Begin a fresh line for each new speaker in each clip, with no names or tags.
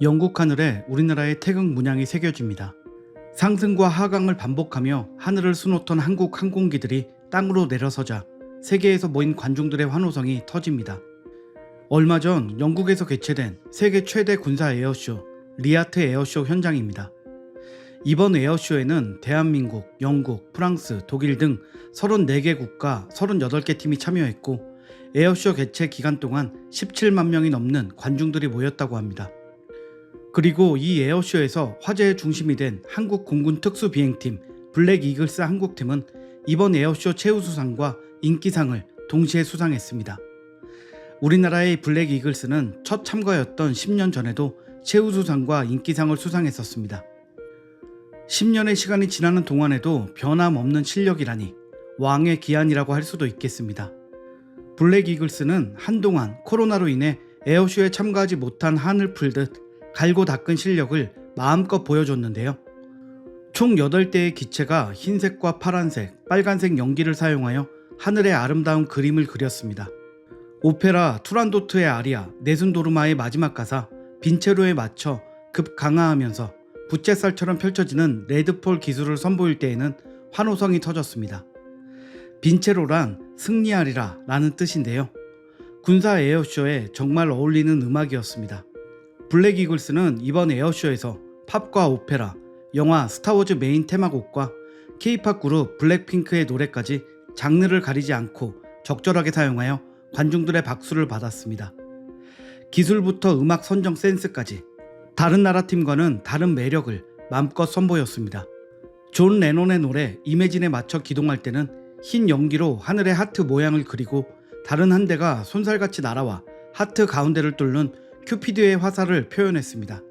영국 하늘에 우리나라의 태극 문양이 새겨집니다. 상승과 하강을 반복하며 하늘을 수놓던 한국 항공기들이 땅으로 내려서자 세계에서 모인 관중들의 환호성이 터집니다. 얼마 전 영국에서 개최된 세계 최대 군사 에어쇼 리아트 에어쇼 현장입니다. 이번 에어쇼에는 대한민국, 영국, 프랑스, 독일 등 34개 국가 38개 팀이 참여했고 에어쇼 개최 기간 동안 17만 명이 넘는 관중들이 모였다고 합니다. 그리고 이 에어쇼에서 화제의 중심이 된 한국 공군 특수비행팀 블랙 이글스 한국팀은 이번 에어쇼 최우수상과 인기상을 동시에 수상했습니다. 우리나라의 블랙 이글스는 첫 참가였던 10년 전에도 최우수상과 인기상을 수상했었습니다. 10년의 시간이 지나는 동안에도 변함없는 실력이라니 왕의 기한이라고 할 수도 있겠습니다. 블랙 이글스는 한동안 코로나로 인해 에어쇼에 참가하지 못한 한을 풀듯 갈고 닦은 실력을 마음껏 보여줬는데요. 총 8대의 기체가 흰색과 파란색, 빨간색 연기를 사용하여 하늘의 아름다운 그림을 그렸습니다. 오페라 투란도트의 아리아 네순도르마의 마지막 가사 빈체로에 맞춰 급 강화하면서 부채살처럼 펼쳐지는 레드폴 기술을 선보일 때에는 환호성이 터졌습니다. 빈체로란 승리하리라 라는 뜻인데요. 군사 에어쇼에 정말 어울리는 음악이었습니다. 블랙 이글스는 이번 에어쇼에서 팝과 오페라, 영화 스타워즈 메인 테마곡과 케이팝 그룹 블랙핑크의 노래까지 장르를 가리지 않고 적절하게 사용하여 관중들의 박수를 받았습니다. 기술부터 음악 선정 센스까지 다른 나라 팀과는 다른 매력을 마음껏 선보였습니다. 존 레논의 노래 이매진에 맞춰 기동할 때는 흰 연기로 하늘의 하트 모양을 그리고 다른 한 대가 손살같이 날아와 하트 가운데를 뚫는 큐피드의 화살을 표현했습니다.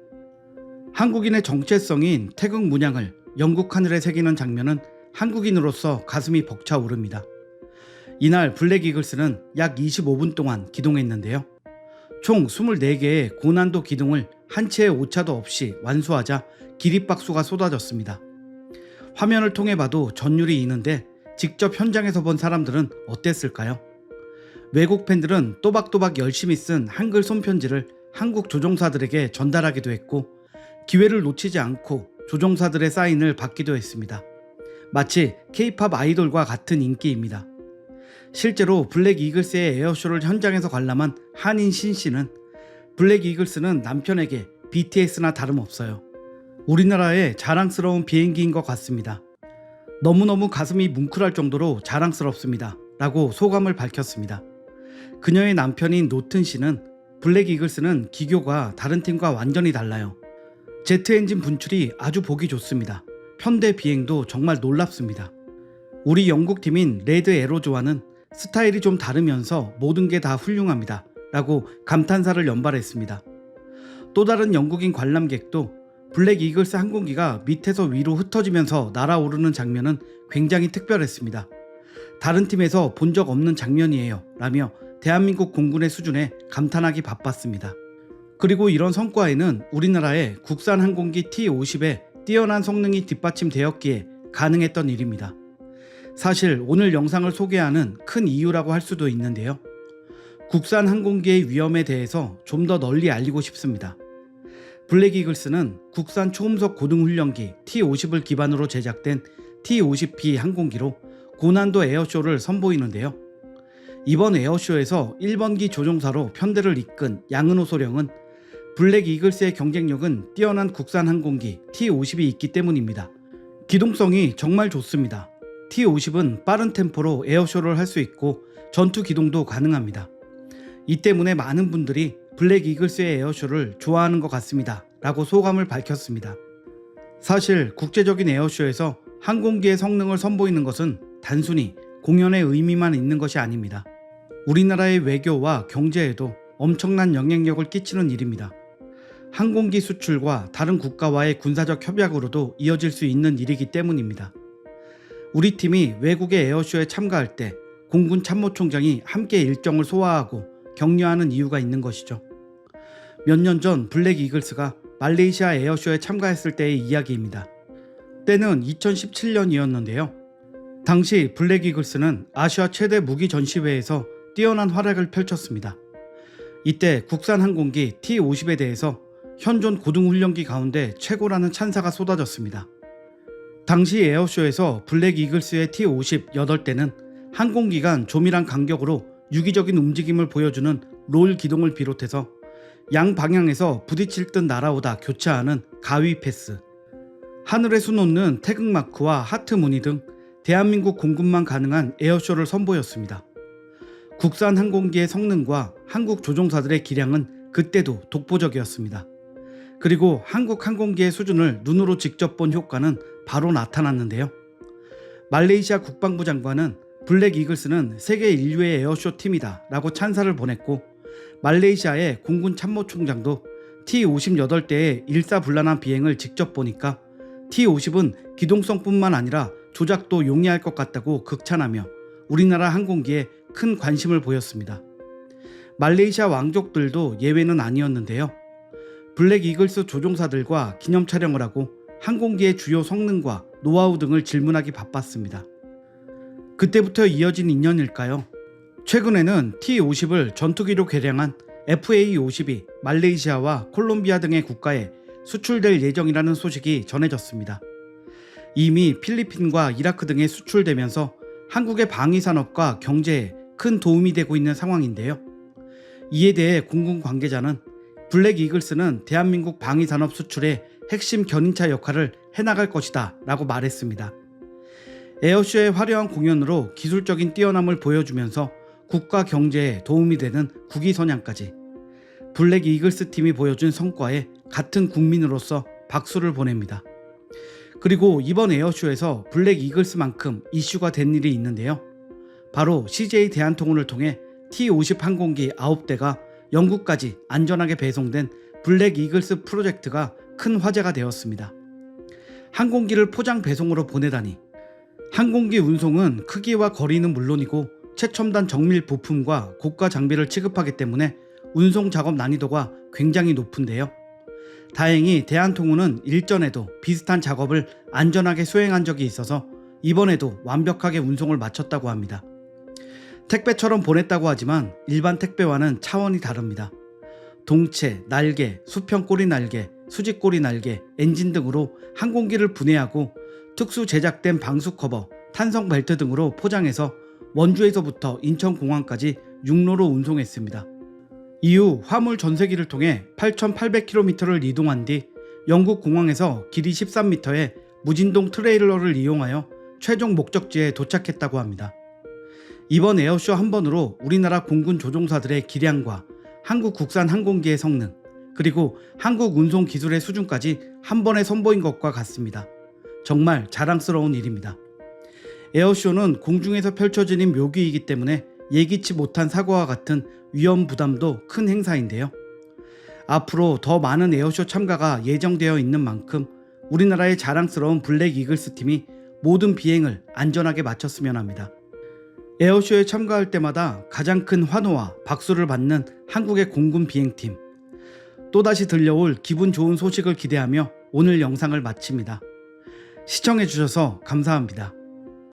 한국인의 정체성인 태극 문양을 영국 하늘에 새기는 장면은 한국인으로서 가슴이 벅차오릅니다. 이날 블랙 이글스는 약 25분 동안 기동했는데요. 총 24개의 고난도 기동을 한 채의 오차도 없이 완수하자 기립박수가 쏟아졌습니다. 화면을 통해 봐도 전율이 있는데 직접 현장에서 본 사람들은 어땠을까요? 외국 팬들은 또박또박 열심히 쓴 한글 손편지를 한국 조종사들에게 전달하기도 했고 기회를 놓치지 않고 조종사들의 사인을 받기도 했습니다. 마치 케이팝 아이돌과 같은 인기입니다. 실제로 블랙 이글스의 에어쇼를 현장에서 관람한 한인 신 씨는 블랙 이글스는 남편에게 BTS나 다름없어요. 우리나라의 자랑스러운 비행기인 것 같습니다. 너무너무 가슴이 뭉클할 정도로 자랑스럽습니다. 라고 소감을 밝혔습니다. 그녀의 남편인 노튼 씨는 블랙 이글스는 기교가 다른 팀과 완전히 달라요. 제트 엔진 분출이 아주 보기 좋습니다. 편대 비행도 정말 놀랍습니다. 우리 영국 팀인 레드 에로조와는 스타일이 좀 다르면서 모든 게 다 훌륭합니다. 라고 감탄사를 연발했습니다. 또 다른 영국인 관람객도 블랙 이글스 항공기가 밑에서 위로 흩어지면서 날아오르는 장면은 굉장히 특별했습니다. 다른 팀에서 본 적 없는 장면이에요. 라며 대한민국 공군의 수준에 감탄하기 바빴습니다. 그리고 이런 성과에는 우리나라의 국산 항공기 T-50의 뛰어난 성능이 뒷받침되었기에 가능했던 일입니다. 사실 오늘 영상을 소개하는 큰 이유라고 할 수도 있는데요. 국산 항공기의 위험에 대해서 좀 더 널리 알리고 싶습니다. 블랙 이글스는 국산 초음속 고등훈련기 T-50을 기반으로 제작된 T-50P 항공기로 고난도 에어쇼를 선보이는데요. 이번 에어쇼에서 1번기 조종사로 편대를 이끈 양은호 소령은 블랙 이글스의 경쟁력은 뛰어난 국산 항공기 T-50이 있기 때문입니다. 기동성이 정말 좋습니다. T-50은 빠른 템포로 에어쇼를 할 수 있고 전투 기동도 가능합니다. 이 때문에 많은 분들이 블랙 이글스의 에어쇼를 좋아하는 것 같습니다. 라고 소감을 밝혔습니다. 사실 국제적인 에어쇼에서 항공기의 성능을 선보이는 것은 단순히 공연의 의미만 있는 것이 아닙니다. 우리나라의 외교와 경제에도 엄청난 영향력을 끼치는 일입니다. 항공기 수출과 다른 국가와의 군사적 협약으로도 이어질 수 있는 일이기 때문입니다. 우리 팀이 외국의 에어쇼에 참가할 때 공군 참모총장이 함께 일정을 소화하고 격려하는 이유가 있는 것이죠. 몇 년 전 블랙 이글스가 말레이시아 에어쇼에 참가했을 때의 이야기입니다. 때는 2017년이었는데요. 당시 블랙 이글스는 아시아 최대 무기 전시회에서 뛰어난 활약을 펼쳤습니다. 이때 국산 항공기 T-50에 대해서 현존 고등훈련기 가운데 최고라는 찬사가 쏟아졌습니다. 당시 에어쇼에서 블랙 이글스의 T-50 8대는 항공기간 조밀한 간격으로 유기적인 움직임을 보여주는 롤 기동을 비롯해서 양 방향에서 부딪힐 듯 날아오다 교차하는 가위 패스, 하늘에 수놓는 태극 마크와 하트 무늬 등 대한민국 공군만 가능한 에어쇼를 선보였습니다. 국산 항공기의 성능과 한국 조종사들의 기량은 그때도 독보적이었습니다. 그리고 한국 항공기의 수준을 눈으로 직접 본 효과는 바로 나타났는데요. 말레이시아 국방부 장관은 블랙 이글스는 세계 인류의 에어쇼 팀이다 라고 찬사를 보냈고 말레이시아의 공군 참모총장도 T-58대의 일사불란한 비행을 직접 보니까 T-50은 기동성뿐만 아니라 조작도 용이할 것 같다고 극찬하며 우리나라 항공기에 큰 관심을 보였습니다. 말레이시아 왕족들도 예외는 아니었는데요. 블랙 이글스 조종사들과 기념 촬영을 하고 항공기의 주요 성능과 노하우 등을 질문하기 바빴습니다. 그때부터 이어진 인연일까요? 최근에는 T-50을 전투기로 개량한 FA-50이 말레이시아와 콜롬비아 등의 국가에 수출될 예정이라는 소식이 전해졌습니다. 이미 필리핀과 이라크 등에 수출되면서 한국의 방위 산업과 경제에 큰 도움이 되고 있는 상황인데요. 이에 대해 공군 관계자는 블랙 이글스는 대한민국 방위 산업 수출의 핵심 견인차 역할을 해나갈 것이다 라고 말했습니다. 에어쇼의 화려한 공연으로 기술적인 뛰어남을 보여주면서 국가 경제에 도움이 되는 국위 선양까지 블랙 이글스 팀이 보여준 성과에 같은 국민으로서 박수를 보냅니다. 그리고 이번 에어쇼에서 블랙 이글스만큼 이슈가 된 일이 있는데요. 바로 CJ 대한통운을 통해 T-50 항공기 9대가 영국까지 안전하게 배송된 블랙 이글스 프로젝트가 큰 화제가 되었습니다. 항공기를 포장 배송으로 보내다니 항공기 운송은 크기와 거리는 물론이고 최첨단 정밀 부품과 고가 장비를 취급하기 때문에 운송 작업 난이도가 굉장히 높은데요. 다행히 대한통운은 일전에도 비슷한 작업을 안전하게 수행한 적이 있어서 이번에도 완벽하게 운송을 마쳤다고 합니다. 택배처럼 보냈다고 하지만 일반 택배와는 차원이 다릅니다. 동체, 날개, 수평 꼬리 날개, 수직 꼬리 날개, 엔진 등으로 항공기를 분해하고 특수 제작된 방수 커버, 탄성 벨트 등으로 포장해서 원주에서부터 인천공항까지 육로로 운송했습니다. 이후 화물 전세기를 통해 8,800km를 이동한 뒤 영국 공항에서 길이 13m의 무진동 트레일러를 이용하여 최종 목적지에 도착했다고 합니다. 이번 에어쇼 한 번으로 우리나라 공군 조종사들의 기량과 한국 국산 항공기의 성능, 그리고 한국 운송 기술의 수준까지 한 번에 선보인 것과 같습니다. 정말 자랑스러운 일입니다. 에어쇼는 공중에서 펼쳐지는 묘기이기 때문에 예기치 못한 사고와 같은 위험 부담도 큰 행사인데요. 앞으로 더 많은 에어쇼 참가가 예정되어 있는 만큼 우리나라의 자랑스러운 블랙 이글스 팀이 모든 비행을 안전하게 마쳤으면 합니다. 에어쇼에 참가할 때마다 가장 큰 환호와 박수를 받는 한국의 공군 비행팀. 또다시 들려올 기분 좋은 소식을 기대하며 오늘 영상을 마칩니다. 시청해주셔서 감사합니다.